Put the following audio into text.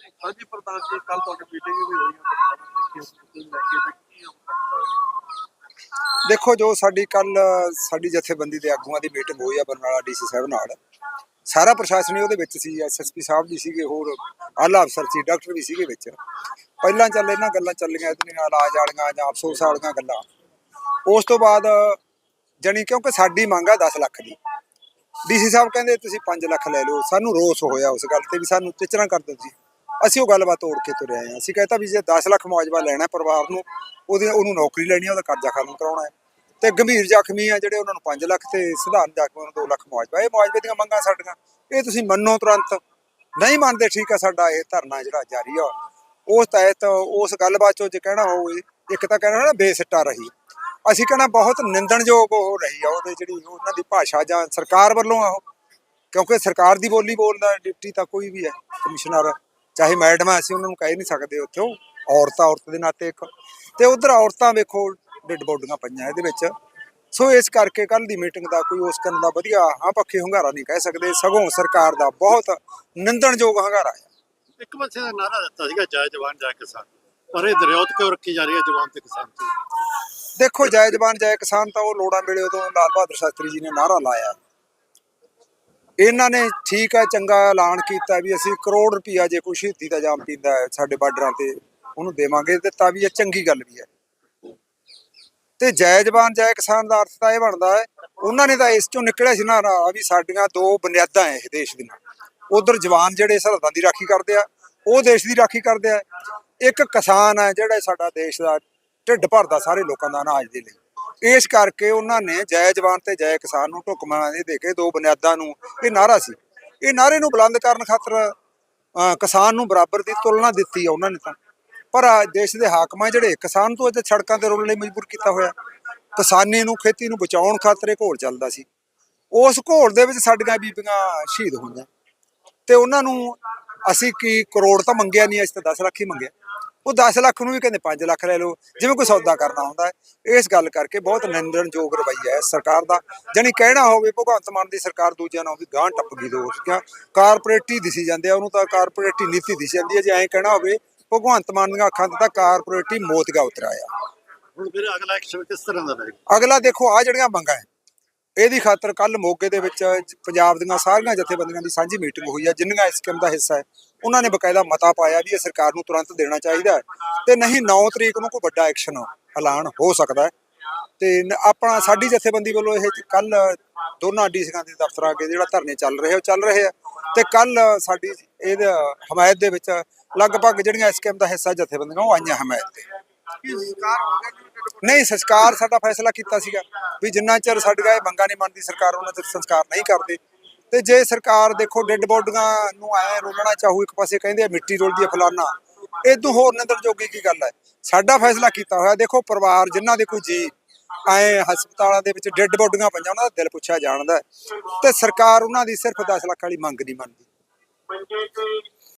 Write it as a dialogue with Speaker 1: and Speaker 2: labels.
Speaker 1: ਹਾਂਜੀ, ਪ੍ਰਧਾਨ ਜੀ ਕੱਲ ਤੁਹਾਡੀ ਮੀਟਿੰਗ ਵੀ ਹੋਈ
Speaker 2: ਦੇਖੋ ਜੋ ਸਾਡੀ ਕੱਲ ਸਾਡੀ ਜਥੇਬੰਦੀ ਦੇ ਆਗੂਆਂ ਦੀ ਮੀਟਿੰਗ ਹੋਈ ਆ, ਬਰਨਾਲਾ ਡੀਸੀ ਸਾਹਿਬ ਨਾਲ। ਸਾਰਾ ਪ੍ਰਸ਼ਾਸਨ ਹੀ ਉਹਦੇ ਵਿੱਚ ਸੀ ਐਸਐਸਪੀ ਸਾਹਿਬ ਵੀ ਸੀਗੇ, ਹੋਰ ਆਲਾ ਅਫਸਰ ਸੀ, ਡਾਕਟਰ ਵੀ ਸੀਗੇ ਵਿੱਚ। ਪਹਿਲਾਂ ਚੱਲ ਇਹਨਾਂ ਗੱਲਾਂ ਚੱਲੀਆਂ ਇਤਨੀਆਂ ਇਲਾਜ ਵਾਲੀਆਂ ਜਾਂ ਅਫਸੋਸ ਵਾਲੀਆਂ ਗੱਲਾਂ। ਉਸ ਤੋਂ ਬਾਅਦ, ਜਣੀ ਕਿਉਂਕਿ ਸਾਡੀ ਮੰਗ ਆ 10 ਲੱਖ ਦੀ। ਡੀਸੀ ਸਾਹਿਬ ਕਹਿੰਦੇ, ਤੁਸੀਂ 5 ਲੱਖ ਲੈ ਲਓ, ਸਾਨੂੰ ਰੋਸ ਹੋਇਆ ਉਸ ਗੱਲ ਤੇ ਵੀ ਸਾਨੂੰ ਟਿਚਰਾਂ ਕਰ ਦਿਓ ਜੀ ਅਸੀਂ ਉਹ ਗੱਲਬਾਤ ਤੋੜ ਕੇ ਤੁਰੇ ਆਏ ਹਾਂ। ਅਸੀਂ ਕਹਿੰਦਾ ਵੀ ਜੇ 10 ਲੱਖ ਮੁਆਵਜ਼ਾ ਲੈਣਾ ਹੈ ਪਰਿਵਾਰ ਨੂੰ, ਉਹਦੇ ਉਹਨੂੰ ਨੌਕਰੀ ਲੈਣੀ ਹੈ, ਉਹਦਾ ਕਰਜ਼ਾ ਖਤਮ ਕਰਾਉਣਾ ਹੈ। ਤੇ ਗੰਭੀਰ ਜ਼ਖਮੀ ਆ ਜਿਹੜੇ ਉਹਨਾਂ ਨੂੰ 5 ਲੱਖ ਤੇ ਸਧਾਰਨ ਜ਼ਖਮੀਆਂ ਨੂੰ 2 ਲੱਖ ਮੁਆਵਜ਼ਾ। ਇਹ ਮੁਆਵਜ਼ੇ ਦੀਆਂ ਮੰਗਾਂ ਸਾਡੀਆਂ। ਇਹ ਤੁਸੀਂ ਮੰਨੋ ਤੁਰੰਤ। ਨਹੀਂ ਮੰਨਦੇ, ਠੀਕ ਆ, ਸਾਡਾ ਇਹ ਧਰਨਾ ਜਿਹੜਾ ਜਾਰੀ ਆ। ਉਸ ਤਹਿਤ ਉਸ ਗੱਲਬਾਤ ਚੋਂ ਜੇ ਕਹਿਣਾ ਹੋਵੇ, ਇੱਕ ਤਾਂ ਕਹਿਣਾ ਨਾ ਬੇਸਿੱਟਾ ਰਹੀ। ਅਸੀਂ ਕਹਿਣਾ ਬਹੁਤ ਨਿੰਦਣਯੋਗ ਉਹ ਰਹੀ ਆ, ਉਹਦੇ ਜਿਹੜੀ ਉਹਨਾਂ ਦੀ ਭਾਸ਼ਾ ਜਾਂ ਸਰਕਾਰ ਵੱਲੋਂ ਆ ਉਹ। ਕਿਉਂਕਿ ਸਰਕਾਰ ਦੀ ਬੋਲੀ ਬੋਲਦਾ, ਡਿਪਟੀ ਤਾਂ ਕੋਈ ਵੀ ਹੈ, ਕਮਿਸ਼ਨਰ। ਚਾਹੇ ਮੈਡਮ ਅਸੀਂ ਉਹਨਾਂ ਨੂੰ ਕਹਿ ਨਹੀਂ ਸਕਦੇ ਉੱਥੇ। ਔਰਤਾਂ ਔਰਤ ਦੇ ਨਾਤੇ ਇੱਕ। ਤੇ ਉਧਰ ਔਰਤਾਂ ਵੇਖੋ ਡਿੱਡ ਬੋਡੀਆਂ ਪਈਆਂ ਇਹਦੇ ਵਿੱਚ। ਸੋ ਇਸ ਕਰਕੇ ਕੱਲ ਦੀ ਮੀਟਿੰਗ ਦਾ ਕੋਈ ਉਸ ਕਰਨ ਦਾ ਵਧੀਆ ਹਾਂ ਪੱਖੀ ਹੰਗਾਰਾ ਨਹੀਂ ਕਹਿ ਸਕਦੇ। ਸਗੋਂ ਸਰਕਾਰ ਦਾ ਬਹੁਤ ਨਿੰਦਣਯੋਗ ਹੰਗਾਰਾ ਹੈ।
Speaker 1: ਇੱਕ ਪਾਸੇ ਦਾ ਨਾਰਾ ਦਿੱਤਾ ਸੀਗਾ ਜੈ ਜਵਾਨ ਜੈ ਕਿਸਾਨ। ਪਰ ਇਹ ਦਰਿਆਉਤ ਕਿਉਂ ਰੱਖੀ ਜਾ ਰਹੀ ਹੈ ਜਵਾਨ ਤੇ ਕਿਸਾਨ ਤੇ?
Speaker 2: ਦੇਖੋ ਜੈ ਜਵਾਨ ਜੈ ਕਿਸਾਨ ਤਾਂ ਉਹ ਲੋੜਾਂ ਵੇਲੇ ਉਦੋਂ ਲਾਲ ਬਹਾਦਰ ਸ਼ਾਸਤਰੀ ਜੀ ਨੇ ਨਾਰਾ ਲਾਇਆ। ਇਹਨਾਂ ਨੇ ਠੀਕ ਹੈ ਚੰਗਾ ਐਲਾਨ ਕੀਤਾ ਵੀ ਅਸੀਂ ਕਰੋੜ ਰੁਪਈਆ ਜੇ ਕੋਈ ਸ਼ਹੀਦੀ ਦਾ ਜਾਮ ਪੀਂਦਾ ਹੈ ਸਾਡੇ ਬਾਰਡਰਾਂ ਤੇ, ਉਹਨੂੰ ਦੇਵਾਂਗੇ ਤੇ ਤਾਂ ਵੀ ਇਹ ਚੰਗੀ ਗੱਲ ਵੀ ਹੈ। ਤੇ ਜੈ ਜਵਾਨ ਜੈ ਕਿਸਾਨ ਦਾ ਅਰਥ ਤਾਂ ਇਹ ਬਣਦਾ ਹੈ, ਉਹਨਾਂ ਨੇ ਤਾਂ ਇਸ ਚੋਂ ਨਿਕਲਿਆ ਸੀ ਨਾ ਵੀ ਸਾਡੀਆਂ ਦੋ ਬੁਨਿਆਦਾਂ ਹੈ ਇਹ ਦੇਸ਼ ਦੀਆਂ। ਉਧਰ ਜਵਾਨ ਜਿਹੜੇ ਸਰਹੱਦਾਂ ਦੀ ਰਾਖੀ ਕਰਦੇ ਆ, ਉਹ ਦੇਸ਼ ਦੀ ਰਾਖੀ ਕਰਦੇ ਆ। ਇੱਕ ਕਿਸਾਨ ਹੈ ਜਿਹੜਾ ਸਾਡਾ ਦੇਸ਼ ਦਾ ਢਿੱਡ ਭਰਦਾ ਸਾਰੇ ਲੋਕਾਂ ਦਾ ਅਨਾਜ ਦੇ ਲਈ। ਇਸ ਕਰਕੇ ਉਹਨਾਂ ਨੇ ਜੈ ਜਵਾਨ ਤੇ ਜੈ ਕਿਸਾਨ ਨੂੰ ਢੁਕਮਾਂ ਦੇ ਦੇ ਕੇ ਦੋ ਬੁਨਿਆਦਾਂ ਨੂੰ ਇਹ ਨਾਰਾ ਸੀ। ਇਹ ਨਾਰੇ ਨੂੰ ਬੁਲੰਦ ਕਰਨ ਖਾਤਰ ਕਿਸਾਨ ਨੂੰ ਬਰਾਬਰ ਦੀ ਤੁਲਨਾ ਦਿੱਤੀ ਆ ਉਹਨਾਂ ਨੇ ਤਾਂ। ਪਰ ਦੇਸ਼ ਦੇ ਹਾਕਮਾਂ ਜਿਹੜੇ ਕਿਸਾਨ ਤੋਂ ਅੱਜ ਸੜਕਾਂ ਤੇ ਰੋਲਣ ਲਈ ਮਜਬੂਰ ਕੀਤਾ ਹੋਇਆ, ਕਿਸਾਨੀ ਨੂੰ, ਖੇਤੀ ਨੂੰ ਬਚਾਉਣ ਖਾਤਰ ਇਹ ਘੋਲ ਚੱਲਦਾ ਸੀ। ਉਸ ਘੋਲ ਦੇ ਵਿੱਚ ਸਾਡੀਆਂ ਬੀਬੀਆਂ ਸ਼ਹੀਦ ਹੋਈਆਂ। ਤੇ ਉਹਨਾਂ ਨੂੰ ਅਸੀਂ ਕੀ ਕਰੋੜ ਤਾਂ ਮੰਗਿਆ ਨਹੀਂ, ਅਸੀਂ ਤਾਂ 10 ਲੱਖ ਹੀ ਮੰਗਿਆ। ਉਹ 10 ਲੱਖ ਨੂੰ ਵੀ ਕਹਿੰਦੇ 5 ਲੱਖ ਲੈ ਲਓ ਜਿਵੇਂ ਕੋਈ ਸੌਦਾ ਕਰਨਾ ਹੁੰਦਾ ਹੈ। ਇਸ ਗੱਲ ਕਰਕੇ ਬਹੁਤ ਨਿੰਦਣਯੋਗ ਰਵੱਈਆ ਹੈ ਸਰਕਾਰ ਦਾ। ਜਾਣੀ ਕਹਿਣਾ ਹੋਵੇ ਭਗਵੰਤ ਮਾਨ ਦੀ ਸਰਕਾਰ ਦੂਜਿਆਂ ਨਾਲ ਵੀ ਗਾਂਹ ਟੱਪ ਗਈ ਦੋਸਤ ਕਿਆ ਕਾਰਪੋਰੇਟੀ ਦਿਸੀ ਜਾਂਦੇ ਆ ਉਹਨੂੰ ਤਾਂ ਕਾਰਪੋਰੇਟੀ ਨੀਤੀ ਦਿਸੀ ਜਾਂਦੀ ਹੈ। ਜੇ ਐਂ ਕਹਿਣਾ ਹੋਵੇ ਭਗਵੰਤ ਮਾਨ ਦੀਆਂ ਅੱਖਾਂ ਤੇ ਤਾਂ ਕਾਰਪੋਰੇਟੀ ਮੋਤਗਾ ਉਤਰਾਇਆ
Speaker 1: ਹੁਣ ਫਿਰ ਅਗਲਾ ਐਕਸ਼ਨ ਕਿਸ ਤਰ੍ਹਾਂ ਦਾ ਰਹੇਗਾ?
Speaker 2: ਅਗਲਾ ਦੇਖੋ ਆ ਜਿਹੜੀਆਂ ਮੰਗਾਂ ਹੈ ਇਹਦੀ ਖਾਤਰ ਕੱਲ ਮੋਗੇ ਦੇ ਵਿੱਚ ਪੰਜਾਬ ਦੀਆਂ ਸਾਰੀਆਂ ਜਥੇਬੰਦੀਆਂ ਦੀ ਸਾਂਝੀ ਮੀਟਿੰਗ ਹੋਈ ਹੈ ਜਿੰਨੀਆਂ ਇਸ ਸਕੀਮ ਦਾ ਹਿੱਸਾ ਹੈ। ਉਹਨਾਂ ਨੇ ਬਕਾਇਦਾ ਮਤਾ ਪਾਇਆ ਵੀ ਇਹ ਸਰਕਾਰ ਨੂੰ ਤੁਰੰਤ ਦੇਣਾ ਚਾਹੀਦਾ ਹੈ ਤੇ ਨਹੀਂ 9 ਤਰੀਕ ਨੂੰ ਕੋਈ ਵੱਡਾ ਐਕਸ਼ਨ ਐਲਾਨ ਹੋ ਸਕਦਾ ਹੈ। ਤੇ ਆਪਣਾ ਸਾਡੀ ਜਥੇਬੰਦੀ ਵੱਲੋਂ ਇਹ ਕੱਲ ਦੋਨਾਂ ਡੀਸੀਆਂ ਦੇ ਦਫ਼ਤਰਾਂ ਅੱਗੇ ਜਿਹੜਾ ਧਰਨੇ ਚੱਲ ਰਹੇ ਉਹ ਚੱਲ ਰਹੇ ਆ। ਤੇ ਕੱਲ ਸਾਡੀ ਇਹਦੇ ਹਮਾਇਤ ਦੇ ਵਿੱਚ ਲਗਭਗ ਜਿਹੜੀਆਂ ਇਸ ਸਕੀਮ ਦਾ ਹਿੱਸਾ ਜਥੇਬੰਦੀਆਂ, ਉਹ ਆਈਆਂ ਹਮਾਇਤ ਤੇ। ਨਹੀਂ, ਸੰਸਕਾਰ ਸਾਡਾ ਫੈਸਲਾ ਕੀਤਾ ਸੀਗਾ ਵੀ ਜਿੰਨਾ ਚਿਰ ਸਾਡੀਆਂ ਇਹ ਮੰਗਾਂ ਨਹੀਂ ਮੰਨਦੀ ਸਰਕਾਰ, ਉਹਨਾਂ ਚਿਰ ਸੰਸਕਾਰ ਨਹੀਂ ਕਰਦੇ। ਤੇ ਜੇ ਸਰਕਾਰ ਦੇਖੋ ਡੈੱਡ ਬੋਡੀਆਂ ਨੂੰ ਐ ਰੋਲਣਾ ਚਾਹੂ, ਇੱਕ ਪਾਸੇ ਕਹਿੰਦੇ ਆ ਮਿੱਟੀ ਰੋਲਦੀ ਹੈ ਫਲਾਨਾ ਇਦੋਂ ਹੋਰ ਨਿੰਦਰ ਜੋਗੀ ਕੀ ਗੱਲ ਹੈ ਸਾਡਾ ਫੈਸਲਾ ਕੀਤਾ ਹੋਇਆ, ਦੇਖੋ ਪਰਿਵਾਰ ਜਿਨ੍ਹਾਂ ਦੇ ਕੋਈ ਜੀ ਐ ਹਸਪਤਾਲਾਂ ਦੇ ਵਿੱਚ ਡੈੱਡ ਬੋਡੀਆਂ ਪਈਆਂ, ਉਹਨਾਂ ਦਾ ਦਿਲ ਪੁੱਛਿਆ ਜਾਣਦਾ। ਤੇ ਸਰਕਾਰ ਉਹਨਾਂ ਦੀ ਸਿਰਫ 10 ਲੱਖ ਵਾਲੀ ਮੰਗ ਨਹੀਂ ਮੰਨਦੀ।